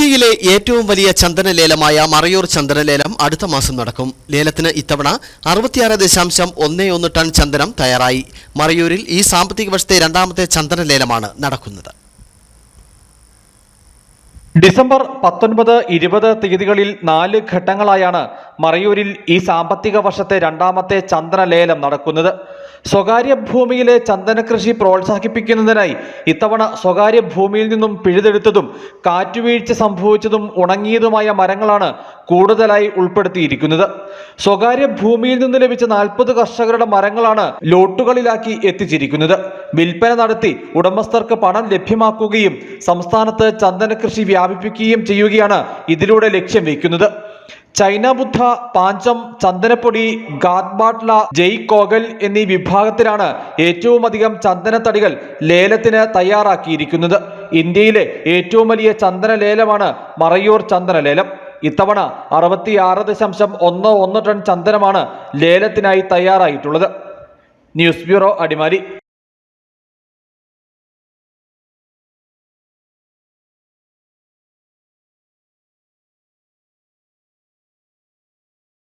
ഇന്ത്യയിലെ ഏറ്റവും വലിയ ചന്ദനലേലമായ മറയൂർ ചന്ദനലേലം അടുത്ത മാസം നടക്കും. ലേലത്തിന് ഇത്തവണ അറുപത്തിയാറ് ദശാംശം ഒന്ന് ഒന്ന് ടൺ ചന്ദനം തയ്യാറായി. മറയൂരിൽ ഈ സാമ്പത്തിക വർഷത്തെ രണ്ടാമത്തെ ചന്ദനലേലമാണ് നടക്കുന്നത്. ഡിസംബർ പത്തൊൻപത് ഇരുപത് തീയതികളിൽ നാല് ഘട്ടങ്ങളായാണ് മറയൂരിൽ ഈ സാമ്പത്തിക വർഷത്തെ രണ്ടാമത്തെ ചന്ദനലേലം നടക്കുന്നത്. സ്വകാര്യ ഭൂമിയിലെ ചന്ദന കൃഷി പ്രോത്സാഹിപ്പിക്കുന്നതിനായി ഇത്തവണ സ്വകാര്യ ഭൂമിയിൽ നിന്നും പിഴുതെടുത്തതും കാറ്റുവീഴ്ച സംഭവിച്ചതും ഉണങ്ങിയതുമായ മരങ്ങളാണ് കൂടുതലായി ഉൾപ്പെടുത്തിയിരിക്കുന്നത്. സ്വകാര്യ ഭൂമിയിൽ നിന്ന് ലഭിച്ച നാൽപ്പത് കർഷകരുടെ മരങ്ങളാണ് ലോട്ടുകളിലാക്കി എത്തിച്ചിരിക്കുന്നത്. വിൽപ്പന നടത്തി ഉടമസ്ഥർക്ക് പണം ലഭ്യമാക്കുകയും സംസ്ഥാനത്ത് ചന്ദന കൃഷി വ്യാപിപ്പിക്കുകയും ചെയ്യുകയാണ് ഇതിലൂടെ ലക്ഷ്യം വയ്ക്കുന്നത്. ചൈന ബുദ്ധ പാഞ്ചം ചന്ദനപ്പൊടി ഗാദ്ബാട്ല ജയ് കോഗൽ എന്നീ വിഭാഗത്തിലാണ് ഏറ്റവുമധികം ചന്ദനത്തടികൾ ലേലത്തിന് തയ്യാറാക്കിയിരിക്കുന്നത്. ഇന്ത്യയിലെ ഏറ്റവും വലിയ ചന്ദന ലേലമാണ് മറയൂർ ചന്ദന ലേലം ഇത്തവണ അറുപത്തിയാറ് ദശാംശം ഒന്ന് ഒന്ന് ടൺ ചന്ദനമാണ് ലേലത്തിനായി തയ്യാറായിട്ടുള്ളത്. News bureau Adimali.